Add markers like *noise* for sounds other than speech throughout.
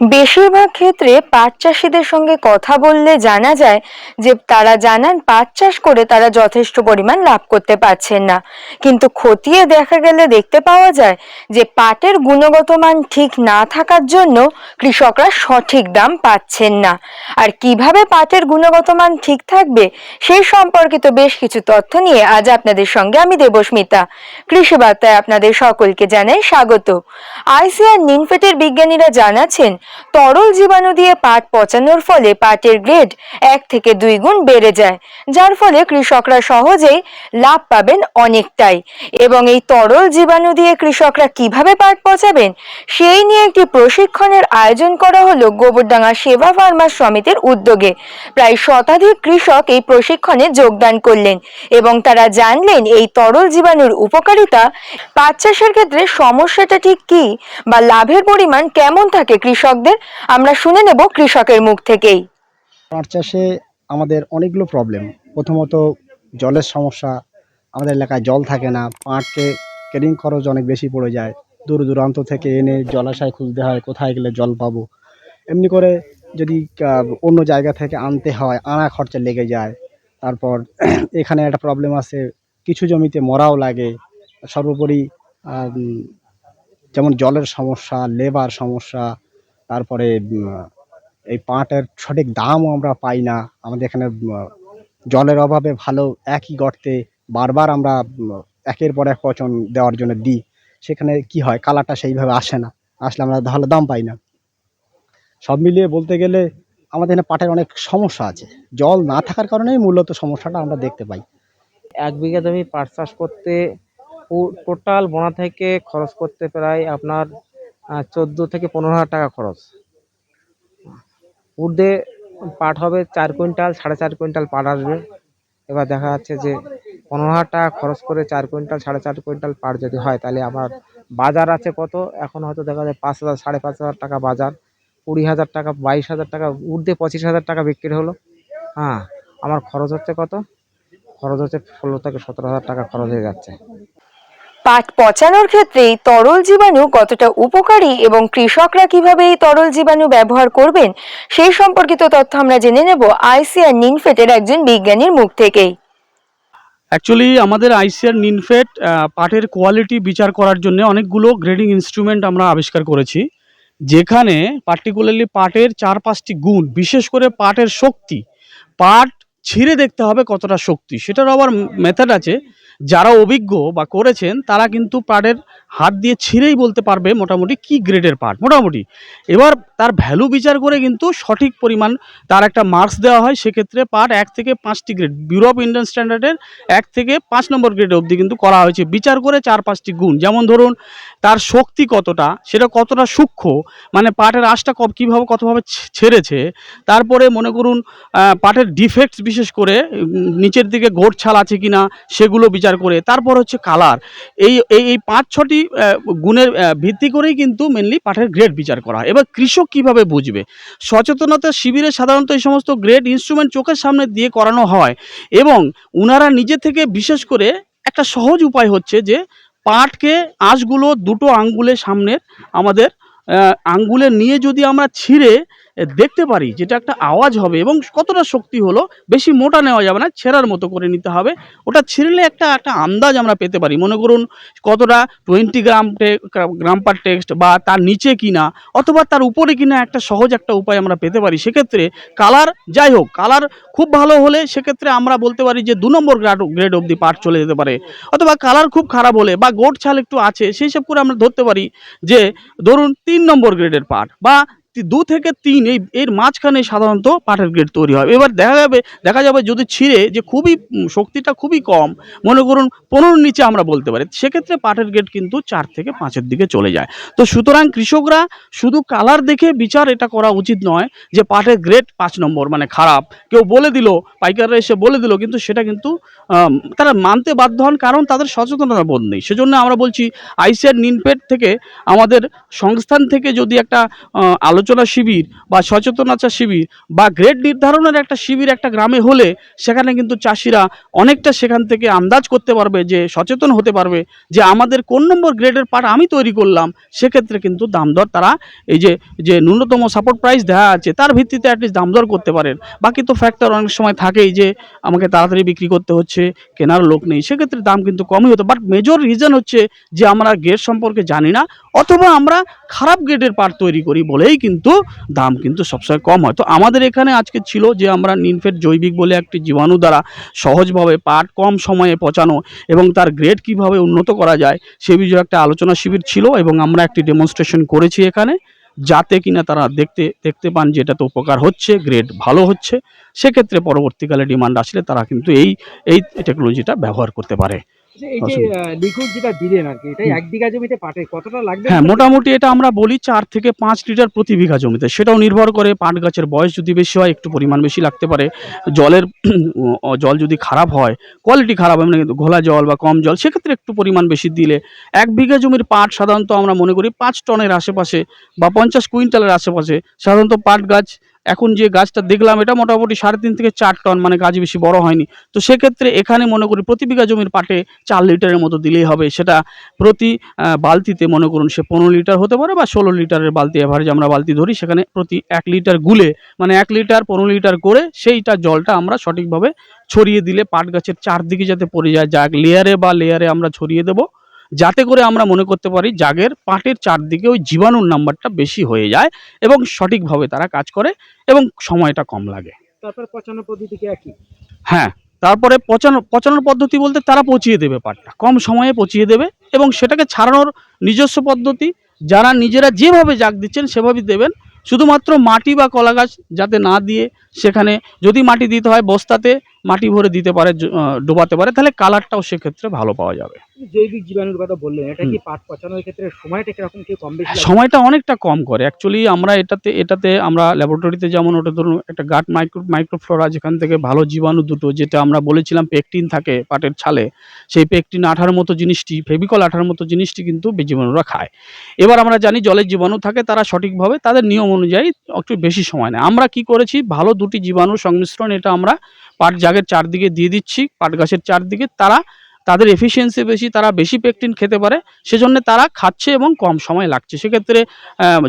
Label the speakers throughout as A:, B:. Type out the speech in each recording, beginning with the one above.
A: বেশিরভাগ ক্ষেত্রে পাট চাষিদের সঙ্গে কথা বললে জানা যায় যে তারা জানান পাট চাষ করে তারা যথেষ্ট পরিমাণ লাভ করতে পারছেন না। কিন্তু খতিয়ে দেখা গেলে দেখতে পাওয়া যায় যে পাটের গুণগত মান ঠিক না থাকার জন্য কৃষকরা সঠিক দাম পাচ্ছেন না। আর কীভাবে পাটের গুণগত মান ঠিক থাকবে সেই সম্পর্কিত বেশ কিছু তথ্য নিয়ে আজ আপনাদের সঙ্গে আমি দেবস্মিতা। কৃষি বার্তায় আপনাদের সকলকে জানাই স্বাগত। আইসিআর নিনফেটের বিজ্ঞানীরা জানাচ্ছেন তরল জীবাণু দিয়ে পাট পচানোর ফলে পাটের গ্রেড এক থেকে দুই গুণ বেড়ে যায়, যার ফলে কৃষকরা সহজেই লাভ পাবেন অনেকটাই। এবং এই তরল জীবাণু দিয়ে কৃষকরা কীভাবে পাট পচাবেন, সেই নিয়ে একটি প্রশিক্ষণের আয়োজন করা হলো গোবরডাঙ্গা সেবা ফার্মার সমিতির উদ্যোগে। প্রায় শতাধিক কৃষক এই প্রশিক্ষণে যোগদান করলেন এবং তারা জানলেন এই তরল জীবাণুর উপকারিতা, পাট চাষের ক্ষেত্রে সমস্যাটা ঠিক কি বা লাভের পরিমাণ কেমন থাকে কৃষকদের, আমরা শুনে নেব কৃষকের মুখ থেকেই।
B: পাট চাষে আমাদের অনেকগুলো প্রবলেম প্রথমত জলের সমস্যা, আমাদের এলাকায় জল থাকে না, পাটকে ক্যারিং খরচ অনেক বেশি পড়ে যায়। দূর দূরান্ত থেকে এনে জলাশয় খুঁজতে হয়, কোথায় গেলে জল পাবো। এমনি করে যদি অন্য জায়গা থেকে আনতে হয়, আনা খরচা লেগে যায়। তারপর *clears throat* এখানে একটা প্রবলেম আছে, কিছু জমিতে মরাও লাগে। সর্বোপরি যেমন জলের সমস্যা লেবার সমস্যা তারপরে এই পাটের সঠিক দামও আমরা পাই না। আমাদের এখানে জলের অভাবে ভালো একই গর্তে বারবার আমরা একের পর এক পচন দেওয়ার জন্য দিই। সেখানে কি হয়, কালারটা সেইভাবে আসে না। আসলে আমরা ভালো দাম পাই না। সব মিলিয়ে বলতে গেলে, আমাদের এখানে পাটের অনেক সমস্যা আছে। জল না থাকার কারণেই মূলত সমস্যাটা আমরা দেখতে পাই।
C: এক বিঘা জমি পাট চাষ করতে টোটাল বোনা থেকে খরচ করতে প্রায় আপনার চোদ্দ থেকে পনেরো হাজার টাকা খরচ। ঊর্ধ্বে পাট হবে চার কুইন্টাল, সাড়ে চার কুইন্টাল পাট আসবে। এবার দেখা যাচ্ছে যে পনেরো হাজার টাকা খরচ করে চার কুইন্টাল, সাড়ে চার কুইন্টাল পাট যদি হয়, তাহলে আমার বাজার আছে কত? এখন হয়তো দেখা যায় পাঁচ হাজার, সাড়ে পাঁচ হাজার টাকা বাজার। কুড়ি হাজার টাকা, বাইশ হাজার টাকা ঊর্ধ্বে পঁচিশ হাজার টাকা বিক্রি হলো। হ্যাঁ আমার খরচ হচ্ছে কত? খরচ হচ্ছে ষোলো থেকে সতেরো হাজার টাকা খরচ হয়ে যাচ্ছে।
A: পাট পচানোর ক্ষেত্রে তরল জীবাণু কতটা উপকারী এবং কৃষকরা কীভাবে এই তরল জীবাণু ব্যবহার করবেন সেই সম্পর্কিত তথ্য আমরা জেনে নেব আইসিআর নিনফেটের একজন বিজ্ঞানীর মুখ থেকেই।
D: অ্যাকচুয়ালি আমাদের আইসিআর নিনফেট পাটের কোয়ালিটি বিচার করার জন্য অনেকগুলো গ্রেডিং ইনস্ট্রুমেন্ট আমরা আবিষ্কার করেছি, যেখানে পার্টিকুলারলি পাটের চার পাঁচটি গুণ, বিশেষ করে পাটের শক্তি পাট ছিঁড়ে দেখতে হবে কতটা শক্তি সেটার আবার মেথড আছে। যারা অভিজ্ঞ বা করেছেন তারা কিন্তু পাটের হাত দিয়ে ছিঁড়েই বলতে পারবে মোটামুটি কি গ্রেডের পাট মোটামুটি। এবার তার ভ্যালু বিচার করে কিন্তু সঠিক পরিমাণ তার একটা মার্কস দেওয়া হয়, সেক্ষেত্রে পাট এক থেকে পাঁচটি গ্রেড অফ ইন্ডিয়ান স্ট্যান্ডার্ডের এক থেকে পাঁচ নম্বর গ্রেড অবধি কিন্তু করা হয়েছে। বিচার করে চার পাঁচটি গুণ। যেমন ধরুন, তার শক্তি কতটা, সেটা কতটা সূক্ষ্ম মানে পাটের আঁশটা কব, কীভাবে কতভাবে ছেড়েছে, তারপরে মনে করুন পাটের ডিফেক্টস বিশেষ করে নিচের দিকে গোট ছাল আছে কিনা, সেগুলো বিচার করে। তারপর হচ্ছে কালার এই এই পাঁচ ছটি গুণের ভিত্তি করেই কিন্তু মেনলি পাঠের গ্রেড বিচার করা হয়। এবার কৃষক কীভাবে বুঝবে? সচেতনতা শিবিরে সাধারণত এই সমস্ত গ্রেড ইনস্ট্রুমেন্ট চোখের সামনে দিয়ে করানো হয় এবং ওনারা নিজে থেকে বিশেষ করে একটা সহজ উপায় হচ্ছে যে পাটকে আঁশগুলো দুটো আঙ্গুলের সামনের আমাদের আঙ্গুলে নিয়ে যদি আমরা ছিঁড়ে দেখতে পারি যেটা একটা আওয়াজ হবে এবং কতটা শক্তি হলো, বেশি মোটা নেওয়া যাবে না, ছেঁড়ার মতো করে নিতে হবে। ওটা ছিঁড়লে একটা একটা আন্দাজ আমরা পেতে পারি। মনে করুন কতটা টোয়েন্টি গ্রাম গ্রাম পার টেক্সট বা তার নিচে কিনা, অথবা তার উপরে কিনা একটা সহজ একটা উপায় আমরা পেতে পারি। সেক্ষেত্রে কালার যাই হোক কালার খুব ভালো হলে সেক্ষেত্রে আমরা বলতে পারি যে দু নম্বর গ্রেড গ্রেড অবধি পার্ট চলে যেতে পারে। অথবা কালার খুব খারাপ হলে বা গোট ছাল একটু আছে সেই সব করে আমরা ধরতে পারি যে ধরুন তিন নম্বর গ্রেডের পার্ট বা দু থেকে তিন, এই, এর মাঝখানে সাধারণত পাটের গ্রেড তৈরি হয়। এবার দেখা যাবে দেখা যাবে যদি ছিঁড়ে যে খুবই শক্তিটা খুবই কম, মনে করুন পনেরোর নিচে আমরা বলতে পারি, সেক্ষেত্রে পাটের গ্রেড কিন্তু চার থেকে পাঁচের দিকে চলে যায়। তো সুতরাং কৃষকরা শুধু কালার দেখে বিচার এটা করা উচিত নয় যে পাটের গ্রেড পাঁচ নম্বর মানে খারাপ। কেউ বলে দিল, পাইকাররা এসে বলে দিল, কিন্তু সেটা কিন্তু তারা মানতে বাধ্য হন, কারণ তাদের সচেতনতা বোধ নেই। সেজন্য আমরা বলছি, আইসিআর নিনপেট থেকে আমাদের সংস্থান থেকে যদি একটা আলোচনা আলোচনা শিবির বা সচেতনতা শিবির বা গ্রেড নির্ধারণের একটা শিবির একটা গ্রামে হলে সেখানে কিন্তু চাষিরা অনেকটা সেখান থেকে আন্দাজ করতে পারবে যে, সচেতন হতে পারবে যে, আমাদের কোন নম্বর গ্রেডের পাট আমি তৈরি করলাম। সেক্ষেত্রে কিন্তু দাম দর তারা এই যে যে ন্যূনতম সাপোর্ট প্রাইস দেওয়া আছে, তার ভিত্তিতে অ্যাটলিস্ট দাম দর করতে পারেন। বাকি তো ফ্যাক্টর অনেক সময় থাকেই যে, আমাকে তাড়াতাড়ি বিক্রি করতে হচ্ছে, কেনার লোক নেই। সেক্ষেত্রে দাম কিন্তু কমই হতো। বাট মেজর রিজন হচ্ছে যে, আমরা গ্রেড সম্পর্কে জানি না, অথবা আমরা খারাপ গ্রেডের পাট তৈরি করি বলেই কিন্তু দাম কিন্তু সবসময় কম হয়। তো আমাদের এখানে আজকে ছিল যে আমরা নিনফেট জৈবিক বলে একটি জীবাণু দ্বারা সহজভাবে পাট কম সময়ে পচানো এবং তার গ্রেড কীভাবে উন্নত করা যায় সে বিষয়ে একটা আলোচনা শিবির ছিল এবং আমরা একটি ডেমনস্ট্রেশন করেছি এখানে যাতে কিনা তারা দেখতে দেখতে পান যে এটাতে উপকার হচ্ছে গ্রেড ভালো হচ্ছে। সেক্ষেত্রে পরবর্তীকালে ডিমান্ড আসলে তারা কিন্তু এই এই টেকনোলজিটা ব্যবহার করতে পারে।
E: এই যে লিকুইড যেটা দিলেন আর কি এটা
D: হুম।
E: এক বিঘা জমিতে পাটে কতটা লাগবে?
D: হ্যাঁ মোটামুটি এটা আমরা বলি চার থেকে পাঁচ লিটার প্রতি বিঘা জমিতে। সেটাও নির্ভর করে পাট গাছের বয়স যদি বেশি হয় একটু পরিমাণ বেশি লাগতে পারে। জলের জল যদি খারাপ হয় কোয়ালিটি খারাপ হয় মানে ঘোলা জল বা কম জল সেক্ষেত্রে একটু পরিমাণ বেশি দিলে এক বিঘা জমির পাট সাধারণত আমরা মনে করি পাঁচ টনের আশেপাশে বা পঞ্চাশ কুইন্টালের আশেপাশে সাধারণত পাট গাছ এখন যে গাছটা দেখলাম, এটা মোটামুটি সাড়ে তিন থেকে চার টন মানে গাছ বেশি বড় হয়নি। তো সেক্ষেত্রে এখানে মনে করি প্রতি বিঘা জমির পাটে চার লিটারের মতো দিলেই হবে। সেটা প্রতি বালতিতে মনে করুন সে পনেরো লিটার হতে পারে বা ষোলো লিটারের বালতি অ্যাভারেজ আমরা বালতি ধরি, সেখানে প্রতি এক লিটার গুলে মানে এক লিটার, পনেরো লিটার করে সেইটা জলটা আমরা সঠিকভাবে ছড়িয়ে দিলে পাট গাছের চারদিকে যাতে পড়ে যায় জাগ লেয়ারে বা লেয়ারে আমরা ছড়িয়ে দেবো। যাতে করে আমরা মনে করতে পারি জাগের পাটের চারদিকে ওই জীবাণুর নাম্বারটা বেশি হয়ে যায় এবং সঠিকভাবে তারা কাজ করে এবং সময়টা কম লাগে।
E: তারপর পচানোর পদ্ধতি কি একই?
D: হ্যাঁ তারপরে পচানো পচানোর পদ্ধতি বলতে তারা পচিয়ে দেবে পাটটা কম সময়ে পচিয়ে দেবে এবং সেটাকে ছাড়ানোর নিজস্ব পদ্ধতি যারা নিজেরা যেভাবে জাগ দিচ্ছেন সেভাবেই দেবেন। শুধুমাত্র মাটি বা কলা গাছ যাতে না দিয়ে সেখানে যদি মাটি দিতে হয় বস্তাতে মাটি ভরে দিতে পারে ডোবাতে পারে তাহলে কালারটাও সেক্ষেত্রে ভালো পাওয়া যাবে।
E: জৈবিক জীবাণুর কথা বললেন এটা কি পাট পচানোর ক্ষেত্রে সময়টা কীরকম কি কম বেশি
D: সময়টা অনেকটা কম করে। অ্যাকচুয়ালি আমরা এটাতে এটাতে আমরা ল্যাবরেটরিতে যেমন ওটা ধরুন একটা গাট মাইক্রো মাইক্রোফ্লোরা যেখান থেকে ভালো জীবাণু দুটো যেটা আমরা বলেছিলাম পেকটিন থাকে পাটের ছালে সেই পেকটিন আঠার মতো জিনিসটি ফেভিকল আঠার মতো জিনিসটি কিন্তু জীবাণুরা খায়। এবার আমরা জানি জলের জীবাণু থাকে তারা সঠিকভাবে তাদের নিয়ম অনুযায়ী একটু বেশি সময় নেয়। আমরা কি করেছি? ভালো দুটি জীবাণু সংমিশ্রণ এটা আমরা পাট জাগের চারদিকে দিয়ে দিচ্ছি পাট গাছের চারদিকে তারা তাদের এফিসিয়েন্সি বেশি, তারা বেশি পেকটিন খেতে পারে, সেজন্য তারা খাচ্ছে এবং কম সময় লাগছে। সেক্ষেত্রে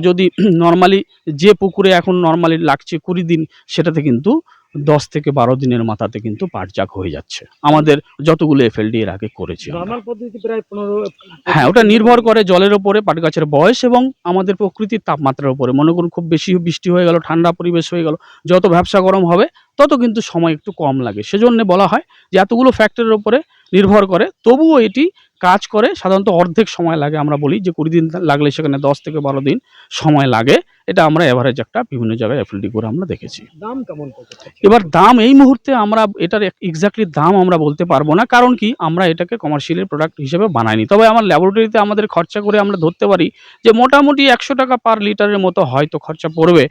D: যদি নর্মালি যে পুকুরে এখন নর্মালি লাগছে কুড়ি দিন, সেটাতে কিন্তু দশ থেকে বারো দিনের মাথাতে কিন্তু পাটজাক হয়ে যাচ্ছে। আমাদের যতগুলো এফএলডি এর আগে করেছি হ্যাঁ ওটা নির্ভর করে জলের ওপরে পাট গাছের বয়স এবং আমাদের প্রকৃতির তাপমাত্রার উপরে। মনে করুন খুব বেশি বৃষ্টি হয়ে গেল ঠান্ডা পরিবেশ হয়ে গেল যত ব্যবসা গরম হবে তত কিন্তু সময় একটু কম লাগে। সেজন্য বলা হয় যে এতগুলো ফ্যাক্টরের ওপরে নির্ভর করে তবুও এটি কাজ করে সাধারণত অর্ধেক সময় লাগে আমরা বলি যে কুড়ি দিন লাগলে সেখানে দশ থেকে বারো দিন সময় লাগে। এটা আমরা এভারেজ একটা বিভিন্ন জায়গায় এফএলডি করে আমরা দেখেছি।
E: দাম কেমন
D: এবার দাম এই মুহূর্তে আমরা এটার এক্স্যাক্টলি দাম আমরা বলতে পারব না কারণ কি আমরা এটাকে কমার্শিয়ালের প্রোডাক্ট হিসেবে বানাইনি। তবে আমার ল্যাবরেটরিতে আমাদের খরচা করে আমরা ধরতে পারি যে মোটামুটি একশো টাকা পার লিটারের মতো হয়তো খরচা পড়বে।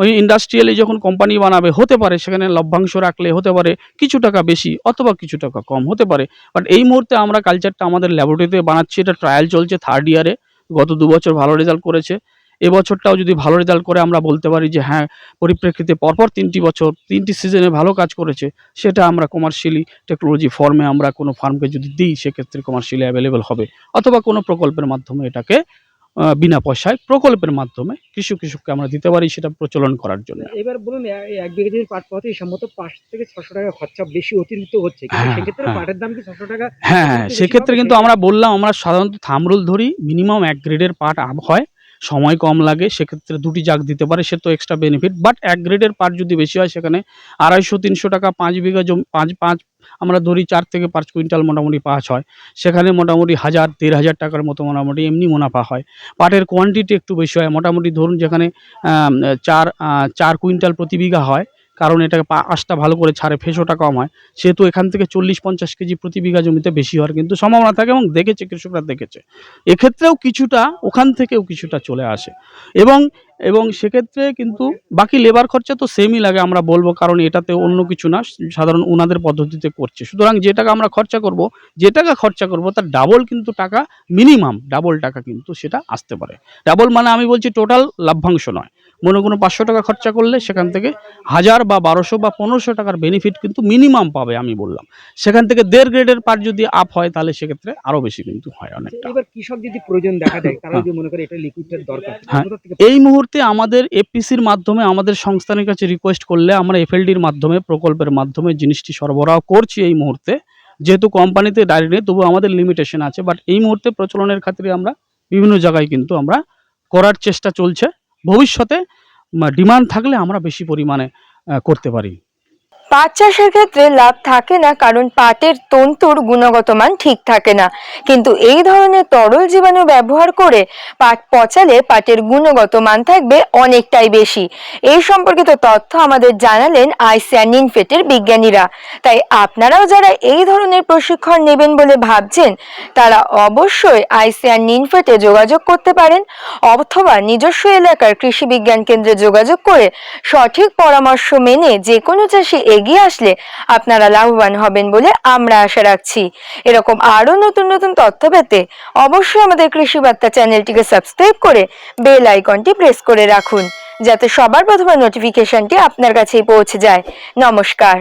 D: ওই ইন্ডাস্ট্রিয়ালি যখন কোম্পানি বানাবে হতে পারে সেখানে লভ্যাংশ রাখলে হতে পারে কিছু টাকা বেশি অথবা কিছু টাকা কম হতে পারে। বাট এই মুহূর্তে আমরা কালচারটা আমাদের ল্যাবরেটরিতে বানাচ্ছি এটা ট্রায়াল চলছে থার্ড ইয়ারে গত দু বছর ভালো রেজাল্ট করেছে। এবছরটাও যদি ভালো রেজাল্ট করে আমরা বলতে পারি যে হ্যাঁ পরিপ্রেক্ষিতে পরপর তিনটি বছর তিনটি সিজনে ভালো কাজ করেছে সেটা আমরা কমার্শিয়ালি টেকনোলজি ফর্মে আমরা কোনো ফার্মকে যদি দিই সেক্ষেত্রে কমার্শিয়ালি অ্যাভেলেবেল হবে। অথবা কোনো প্রকল্পের মাধ্যমে এটাকে বিনা পয়সায় প্রকল্পের মাধ্যমে কৃষক কৃষককে আমরা দিতে পারি সেটা প্রচলন করার জন্য।
E: এবার বলুন এক বিঘা জমির পাট পথে সম্ভবত পাঁচ থেকে ছশো টাকা খরচা বেশি অতিরিক্ত হচ্ছে
D: হ্যাঁ,
E: সেক্ষেত্রে
D: হ্যাঁ।
E: পাটের দাম কি ছশো টাকা
D: হ্যাঁ হ্যাঁ সেক্ষেত্রে কিন্তু আমরা বললাম আমরা সাধারণত থামরুল ধরি মিনিমাম এক গ্রেডের পাট হয়। সময় কম লাগে, সেক্ষেত্রে দুটি জাগ দিতে পারে, সে তো এক্সট্রা বেনিফিট বাট এক গ্রেডের পাট যদি বেশি হয়, সেখানে আড়াইশো, তিনশো টাকা পাঁচ বিঘা জমি, পাঁচ পাঁচ, আমরা ধরি চার থেকে পাঁচ কুইন্টাল মোটামুটি পাঁচ হয়। সেখানে মোটামুটি হাজার, দেড় হাজার টাকার মতো মোটামুটি এমনি মুনাফা হয়। পাটের কোয়ান্টিটি একটু বেশি হয়। মোটামুটি ধরুন যেখানে চার চার কুইন্টাল প্রতি বিঘা হয় কারণ এটাকে আশটা ভালো করে ছাড়ে, ফেসোটা কম হয়। সেহেতু এখান থেকে চল্লিশ পঞ্চাশ কেজি প্রতি বিঘা জমিতে বেশি হওয়ার কিন্তু সম্ভাবনা থাকে এবং দেখেছে, কৃষকরা দেখেছে। এক্ষেত্রেও কিছুটা, ওখান থেকেও কিছুটা চলে আসে। এবং এবং সেক্ষেত্রে কিন্তু বাকি লেবার খরচা তো সেমই লাগে আমরা বলব কারণ এটাতে অন্য কিছু না সাধারণ ওনাদের পদ্ধতিতে করছে। সুতরাং যে টাকা আমরা খরচা করব যে টাকা খরচা করব তার ডাবল কিন্তু টাকা মিনিমাম ডাবল টাকা কিন্তু সেটা আসতে পারে। ডাবল মানে আমি বলছি টোটাল লাভ্যাংশ নয়। মনে কোনো পাঁচশো টাকা খরচা করলে সেখান থেকে হাজার বা বারোশো বা পনেরোশো টাকার বেনিফিট কিন্তু মিনিমাম পাবে আমি বললাম। সেখান থেকে দেড় গ্রেডের পার যদি আপ হয় তাহলে সেক্ষেত্রে আরও বেশি কিন্তু হয় অনেকটা।
E: এবার কৃষক যদি প্রয়োজন দেখা দেয় তারা
D: হ্যাঁ।
E: যদি মনে করে এটা লিকুইডের দরকার
D: হ্যাঁ। এই মুহূর্তে আমাদের এপিসির মাধ্যমে আমাদের সংস্থানের কাছে রিকোয়েস্ট করলে আমরা এফএলডির মাধ্যমে, প্রকল্পের মাধ্যমে জিনিসটি সরবরাহ করছি এই মুহূর্তে। যেহেতু কোম্পানিতে ডাইরেক্ট নেই তবু আমাদের লিমিটেশন আছে। বাট এই মুহূর্তে প্রচলনের খাতিরে আমরা বিভিন্ন জায়গায় কিন্তু আমরা করার চেষ্টা চলছে। ভবিষ্যতে ডিমান্ড থাকলে আমরা বেশি পরিমাণে করতে পারি।
A: পাট চাষের ক্ষেত্রে লাভ থাকে না, কারণ পাটের তন্তুর গুণগত মান ঠিক থাকে না। কিন্তু এই ধরনের তরল জীবাণু ব্যবহার করে পাট পচালে পাটের গুণগত মান থাকবে অনেকটাই বেশি। এই সম্পর্কিত তথ্য আমাদের জানালেন আইসিআর নিনফেটের বিজ্ঞানীরা। তাই আপনারাও যারা এই ধরনের প্রশিক্ষণ নেবেন বলে ভাবছেন, তারা অবশ্যই আইসিআর নিনফেটে যোগাযোগ করতে পারেন, অথবা নিজস্ব এলাকার কৃষি বিজ্ঞান কেন্দ্রে যোগাযোগ করে সঠিক পরামর্শ মেনে যে কোনো চাষি এগিয়ে আসলে আপনারা লাভবান হবেন বলে আমরা আশা রাখছি। এরকম আরও নতুন নতুন তথ্য পেতে অবশ্যই আমাদের কৃষি বার্তা চ্যানেলটিকে সাবস্ক্রাইব করে বেল আইকনটি প্রেস করে রাখুন, যাতে সবার প্রথমে নোটিফিকেশনটি আপনার কাছেই পৌঁছে যায়। নমস্কার।